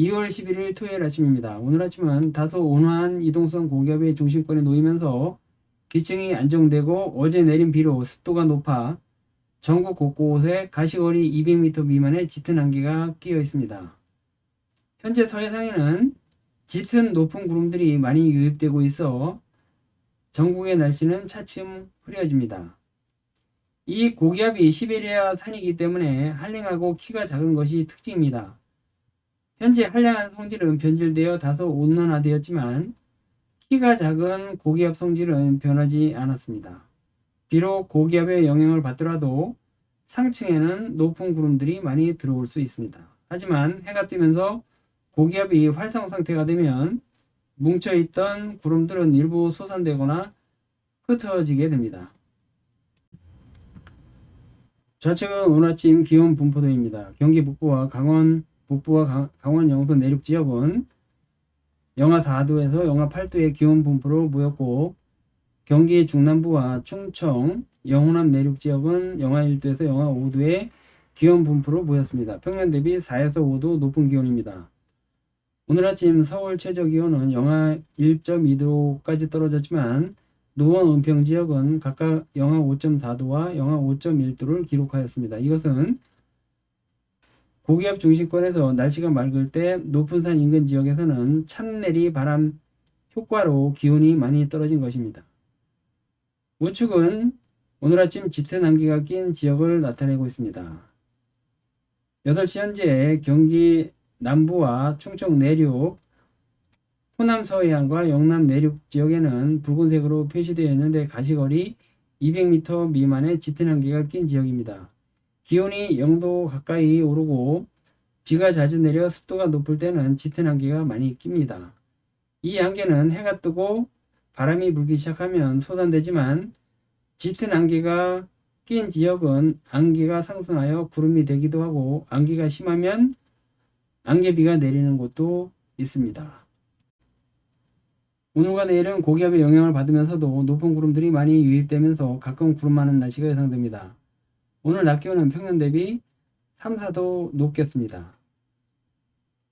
2월 11일 토요일 아침입니다. 오늘 아침은 다소 온화한 이동성 고기압의 중심권에 놓이면서 기층이 안정되고 어제 내린 비로 습도가 높아 전국 곳곳에 가시거리 200m 미만의 짙은 안개가 끼어 있습니다. 현재 서해상에는 짙은 높은 구름들이 많이 유입되고 있어 전국의 날씨는 차츰 흐려집니다. 이 고기압이 시베리아 산이기 때문에 한랭하고 키가 작은 것이 특징입니다. 현재 한량한 성질은 변질되어 다소 온난화되었지만 키가 작은 고기압 성질은 변하지 않았습니다. 비록 고기압의 영향을 받더라도 상층에는 높은 구름들이 많이 들어올 수 있습니다. 하지만 해가 뜨면서 고기압이 활성 상태가 되면 뭉쳐있던 구름들은 일부 솟아내거나 흩어지게 됩니다. 좌측은 오늘 아침 기온 분포도입니다. 경기 북부와 강원 북부와 강- 강원 영서 내륙 지역은 영하 4도에서 영하 8도의 기온 분포로 모였고 경기 중남부와 충청, 영호남 내륙 지역은 영하 1도에서 영하 5도의 기온 분포로 모였습니다. 평년 대비 4에서 5도 높은 기온입니다. 오늘 아침 서울 최저 기온은 영하 1.2도까지 떨어졌지만 노원 은평 지역은 각각 영하 5.4도와 영하 5.1도를 기록하였습니다. 이것은 고기압 중심권에서 날씨가 맑을 때 높은 산 인근 지역에서는 찬 내리 바람 효과로 기온이 많이 떨어진 것입니다. 우측은 오늘 아침 짙은 안개가 낀 지역을 나타내고 있습니다. 8시 현재 경기 남부와 충청 내륙, 호남 서해안과 영남 내륙 지역에는 붉은색으로 표시되어 있는데 가시거리 200m 미만의 짙은 안개가 낀 지역입니다. 기온이 0도 가까이 오르고 비가 자주 내려 습도가 높을 때는 짙은 안개가 많이 낍니다. 이 안개는 해가 뜨고 바람이 불기 시작하면 솟아내지만 짙은 안개가 낀 지역은 안개가 상승하여 구름이 되기도 하고 안개가 심하면 안개비가 내리는 곳도 있습니다. 오늘과 내일은 고기압의 영향을 받으면서도 높은 구름들이 많이 유입되면서 가끔 구름 많은 날씨가 예상됩니다. 오늘 낮 기온은 평년 대비 3, 4도 높겠습니다.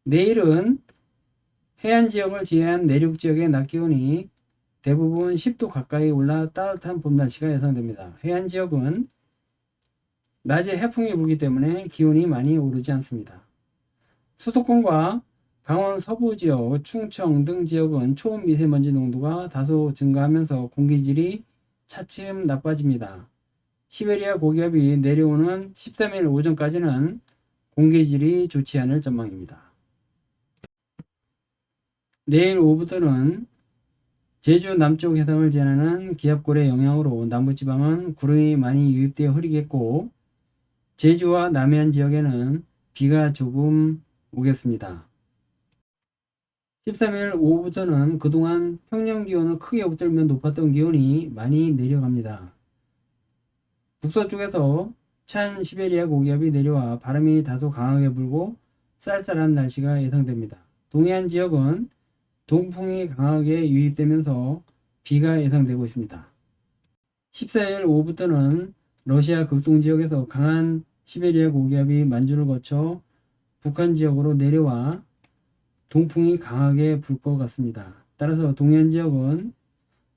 내일은 해안 지역을 제외한 내륙 지역의 낮 기온이 대부분 10도 가까이 올라 따뜻한 봄 날씨가 예상됩니다. 해안 지역은 낮에 해풍이 불기 때문에 기온이 많이 오르지 않습니다. 수도권과 강원 서부 지역, 충청 등 지역은 초음 미세먼지 농도가 다소 증가하면서 공기질이 차츰 나빠집니다. 시베리아 고기압이 내려오는 13일 오전까지는 공기질이 좋지 않을 전망입니다. 내일 오후부터는 제주 남쪽 해상을 지나는 기압골의 영향으로 남부지방은 구름이 많이 유입되어 흐리겠고 제주와 남해안 지역에는 비가 조금 오겠습니다. 13일 오후부터는 그동안 평년 기온을 크게 엎들면 높았던 기온이 많이 내려갑니다. 북서 쪽에서 찬 시베리아 고기압이 내려와 바람이 다소 강하게 불고 쌀쌀한 날씨가 예상됩니다. 동해안 지역은 동풍이 강하게 유입되면서 비가 예상되고 있습니다. 14일 오후부터는 러시아 극동 지역에서 강한 시베리아 고기압이 만주를 거쳐 북한 지역으로 내려와 동풍이 강하게 불 것 같습니다. 따라서 동해안 지역은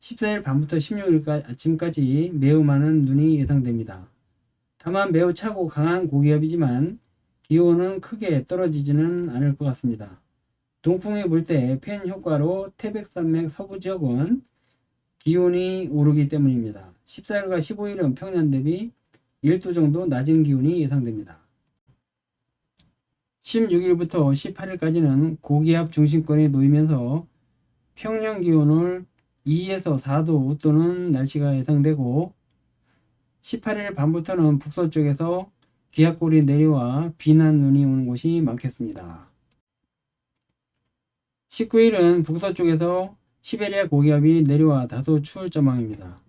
14일 밤부터 16일 아침까지 매우 많은 눈이 예상됩니다. 다만 매우 차고 강한 고기압이지만 기온은 크게 떨어지지는 않을 것 같습니다. 동풍이 불 때 팬 효과로 태백산맥 서부 지역은 기온이 오르기 때문입니다. 14일과 15일은 평년 대비 1도 정도 낮은 기온이 예상됩니다. 16일부터 18일까지는 고기압 중심권에 놓이면서 평년 기온을 2에서 4도 웃도는 날씨가 예상되고 18일 밤부터는 북서쪽에서 기압골이 내려와 비난 눈이 오는 곳이 많겠습니다. 19일은 북서쪽에서 시베리아 고기압이 내려와 다소 추울 전망입니다.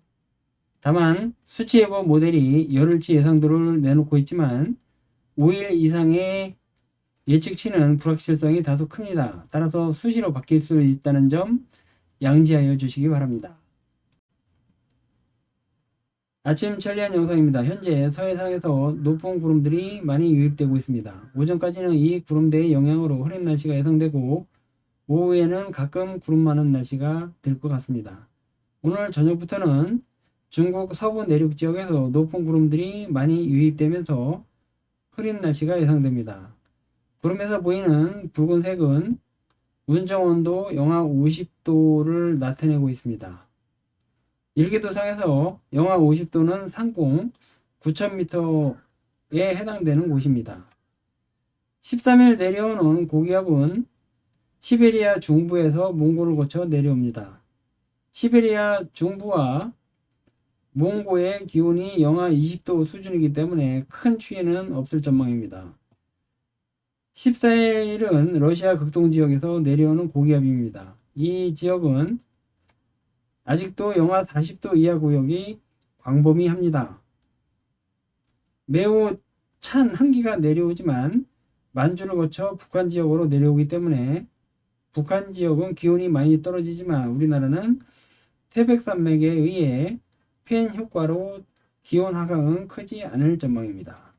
다만 수치예보 모델이 열흘치 예상도를 내놓고 있지만 5일 이상의 예측치는 불확실성이 다소 큽니다. 따라서 수시로 바뀔 수 있다는 점 양지하여 주시기 바랍니다. 아침 천리안 영상입니다. 현재 서해상에서 높은 구름들이 많이 유입되고 있습니다. 오전까지는 이 구름대의 영향으로 흐린 날씨가 예상되고 오후에는 가끔 구름 많은 날씨가 될 것 같습니다. 오늘 저녁부터는 중국 서부 내륙 지역에서 높은 구름들이 많이 유입되면서 흐린 날씨가 예상됩니다. 구름에서 보이는 붉은색은 운정 온도 영하 50도를 나타내고 있습니다. 일기도상에서 영하 50도는 상공 9,000m에 해당되는 곳입니다. 13일 내려오는 고기압은 시베리아 중부에서 몽골을 거쳐 내려옵니다. 시베리아 중부와 몽고의 기온이 영하 20도 수준이기 때문에 큰 추위는 없을 전망입니다. 14일은 러시아 극동 지역에서 내려오는 고기압입니다. 이 지역은 아직도 영하 40도 이하 구역이 광범위합니다. 매우 찬 한기가 내려오지만 만주를 거쳐 북한 지역으로 내려오기 때문에 북한 지역은 기온이 많이 떨어지지만 우리나라는 태백산맥에 의해 팬 효과로 기온 하강은 크지 않을 전망입니다.